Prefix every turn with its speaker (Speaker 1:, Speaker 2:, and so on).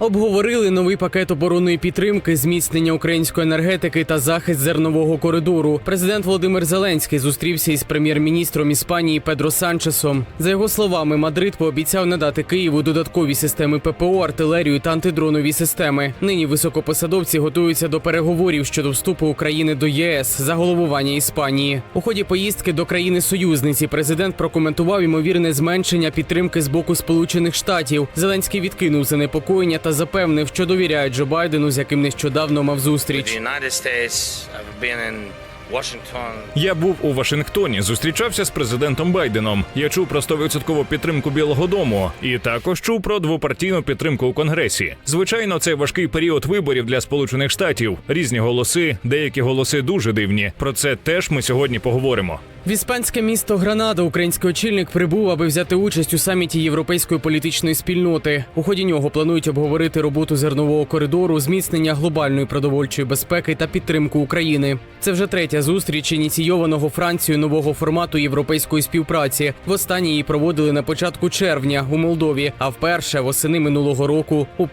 Speaker 1: Обговорили новий пакет оборонної підтримки, зміцнення української енергетики та захист зернового коридору. Президент Володимир Зеленський зустрівся із прем'єр-міністром Іспанії Педро Санчесом. За його словами, Мадрид пообіцяв надати Києву додаткові системи ППО, артилерію та антидронові системи. Нині високопосадовці готуються до переговорів щодо вступу України до ЄС за головування Іспанії. У ході поїздки до країни-союзниці президент прокоментував ймовірне зменшення підтримки з боку Сполучених Штатів. Зеленський відкинув занепокоєння та запевнив, що довіряє Джо Байдену, з яким нещодавно мав зустріч.
Speaker 2: Я був у Вашингтоні, зустрічався з президентом Байденом. Я чув про 100% підтримку Білого Дому і також чув про двопартійну підтримку у Конгресі. Звичайно, це важкий період виборів для Сполучених Штатів. Різні голоси, деякі голоси дуже дивні. Про це теж ми сьогодні поговоримо.
Speaker 1: В іспанське місто Гранада український очільник прибув, аби взяти участь у саміті європейської політичної спільноти. У ході нього планують обговорити роботу зернового коридору, зміцнення глобальної продовольчої безпеки та підтримку України. Це вже третя зустріч ініційованого Францією нового формату європейської співпраці. Востаннє її проводили на початку червня у Молдові, а вперше восени минулого року у